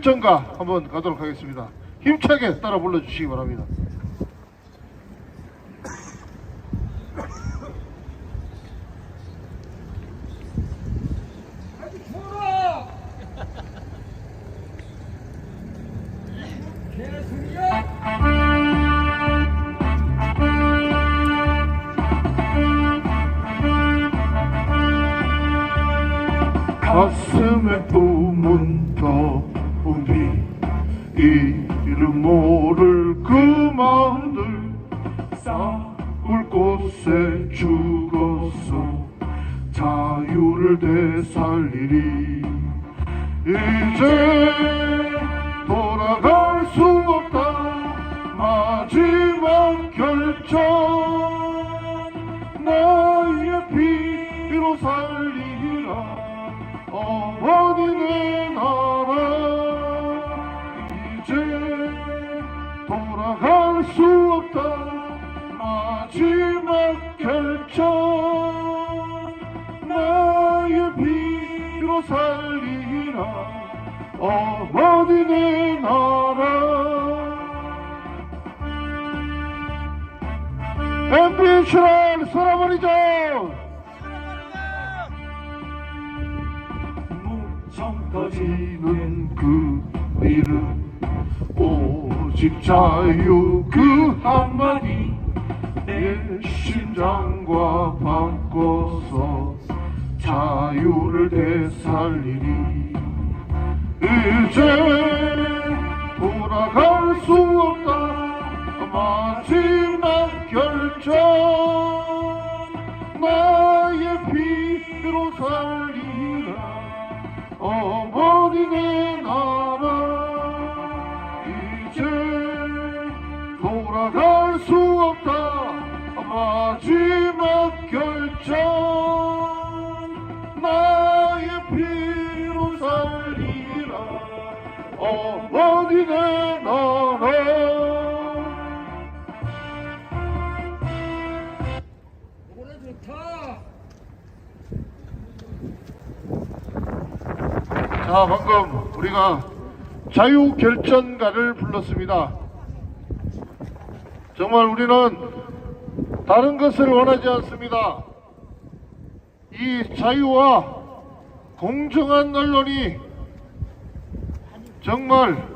결정가 한번 가도록 하겠습니다. 힘차게 따라 불러주시기 바랍니다. 가슴에 뿜은 더 운비 이름 모를 그 마음들 싸울 곳에 죽었어 자유를 되살리리 이제 돌아갈 수 없다. 마지막 결정 나의 피로 살리라. 어 어머니 내 나라. 앰비션을 썰어버리죠. 무청 터지는 그 이름 오직 자유 그 한마디. 내 심장과 바꿔서 자유를 되살리리 이제 돌아갈 수 없다. 마지막 결정 나의 피로 살리라. 어머니 내 나라. 이제 돌아갈 수 없다. 마지막 결정 노래 좋다. 자, 방금 우리가 자유결전가를 불렀습니다. 정말 우리는 다른 것을 원하지 않습니다. 이 자유와 공정한 언론이 정말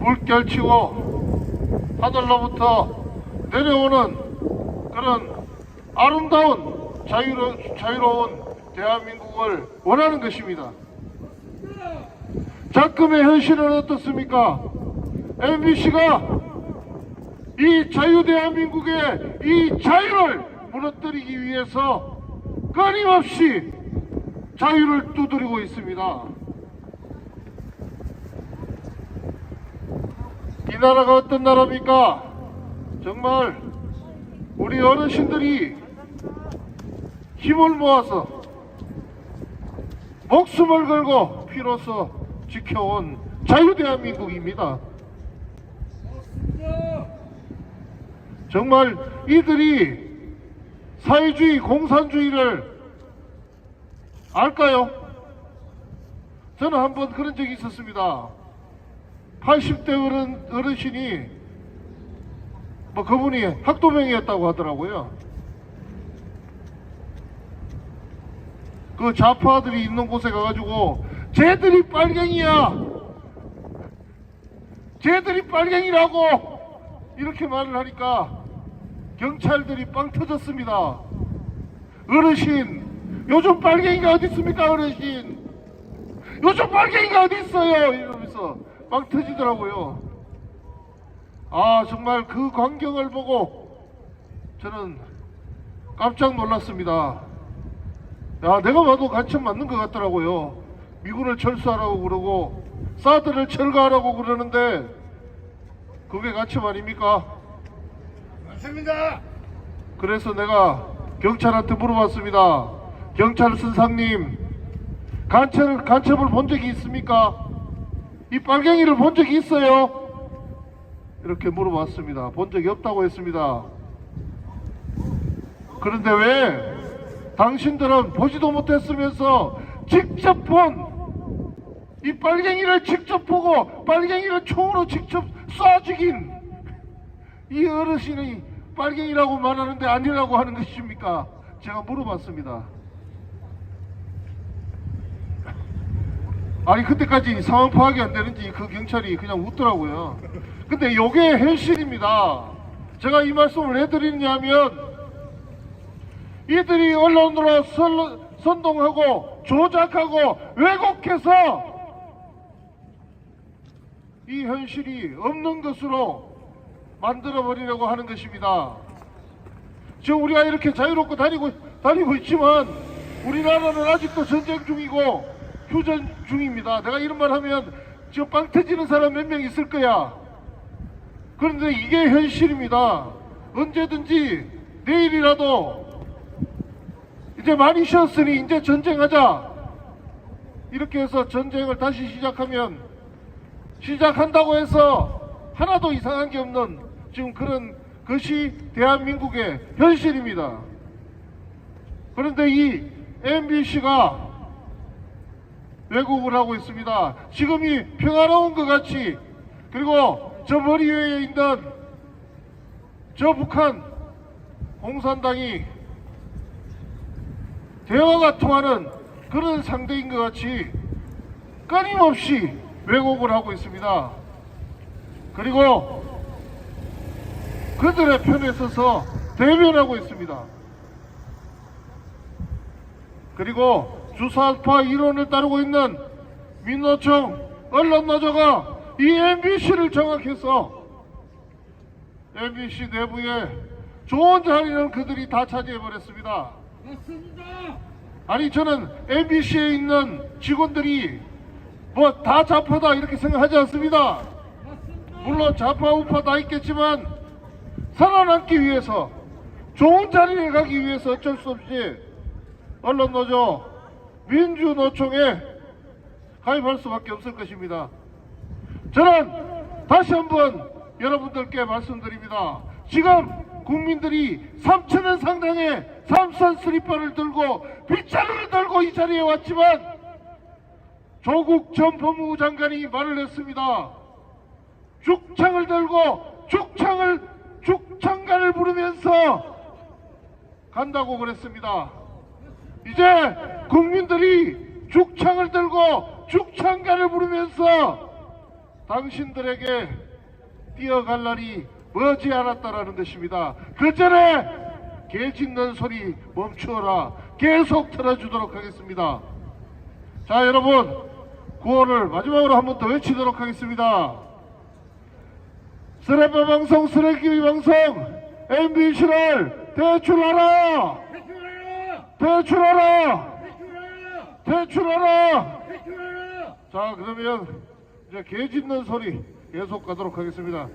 물결치고 하늘로부터 내려오는 그런 아름다운 자유로, 자유로운 대한민국을 원하는 것입니다. 작금의 현실은 어떻습니까? MBC가 이 자유 대한민국의 이 자유를 무너뜨리기 위해서 끊임없이 자유를 두드리고 있습니다. 이 나라가 어떤 나라입니까? 정말 우리 어르신들이 힘을 모아서 목숨을 걸고 피로써 지켜온 자유대한민국입니다. 정말 이들이 사회주의, 공산주의를 알까요? 저는 한번 그런 적이 있었습니다. 80대 어른, 어르신이 뭐 그분이 학도병이었다고 하더라고요. 그 좌파들이 있는 곳에 가가지고 쟤들이 빨갱이야. 쟤들이 빨갱이라고 이렇게 말을 하니까 경찰들이 빵 터졌습니다. 어르신, 요즘 빨갱이가 어디 있습니까, 어르신? 요즘 빨갱이가 어디 있어요? 이러면서 빵 터지더라고요. 아, 정말 그 광경을 보고 저는 깜짝 놀랐습니다. 야, 내가 봐도 간첩 맞는 것 같더라고요. 미군을 철수하라고 그러고, 사드를 철거하라고 그러는데, 그게 간첩 아닙니까? 맞습니다. 그래서 내가 경찰한테 물어봤습니다. 경찰 선상님, 간첩을, 간첩을 본 적이 있습니까? 이 빨갱이를 본 적이 있어요? 이렇게 물어봤습니다. 본 적이 없다고 했습니다. 그런데 왜 당신들은 보지도 못했으면서 직접 본 이 빨갱이를 직접 보고 빨갱이를 총으로 직접 쏴 죽인 이 어르신이 빨갱이라고 말하는데 아니라고 하는 것입니까? 제가 물어봤습니다. 아니 그때까지 상황 파악이 안 되는지 그 경찰이 그냥 웃더라고요. 근데 요게 현실입니다. 제가 이 말씀을 해드리냐면 이들이 언론으로 선, 선동하고 조작하고 왜곡해서 이 현실이 없는 것으로 만들어 버리려고 하는 것입니다. 지금 우리가 이렇게 자유롭고 다니고 다니고 있지만 우리나라는 아직도 전쟁 중이고 휴전 중입니다. 내가 이런 말 하면 지금 빵 터지는 사람 몇 명 있을 거야. 그런데 이게 현실입니다. 언제든지 내일이라도 이제 많이 쉬었으니 이제 전쟁하자. 이렇게 해서 전쟁을 다시 시작하면 시작한다고 해서 하나도 이상한 게 없는 지금 그런 것이 대한민국의 현실입니다. 그런데 이 MBC가 왜곡을 하고 있습니다. 지금이 평화로운 것 같이 그리고 저 머리 위에 있는 저 북한 공산당이 대화가 통하는 그런 상대인 것 같이 끊임없이 왜곡을 하고 있습니다. 그리고 그들의 편에 서서 대변하고 있습니다. 그리고 주사파 이론을 따르고 있는 민노총 언론노조가 이 MBC를 장악해서 MBC 내부에 좋은 자리는 그들이 다 차지해버렸습니다. 맞습니다. 아니 저는 MBC에 있는 직원들이 뭐 다 좌파다 이렇게 생각하지 않습니다. 맞습니다. 물론 좌파 우파 다 있겠지만 살아남기 위해서 좋은 자리에 가기 위해서 어쩔 수 없이 언론노조 민주노총에 가입할 수밖에 없을 것입니다. 저는 다시 한번 여러분들께 말씀드립니다. 지금 국민들이 3천원 상당의 삼선 스리퍼를 들고 빗자루를 들고 이 자리에 왔지만 조국 전 법무부 장관이 말을 했습니다. 죽창을 들고 죽창을 죽창가를 부르면서 간다고 그랬습니다. 이제 국민들이 죽창을 들고 죽창가를 부르면서 당신들에게 뛰어갈 날이 머지 않았다라는 것입니다. 그 전에 개 짖는 소리 멈추어라. 계속 틀어주도록 하겠습니다. 자 여러분 구호를 마지막으로 한 번 더 외치도록 하겠습니다. 쓰레빠 방송 쓰레기 방송 MBC를 대출하라! 대출하라! 대출하라! 자 그러면 이제 개 짖는 소리 계속 가도록 하겠습니다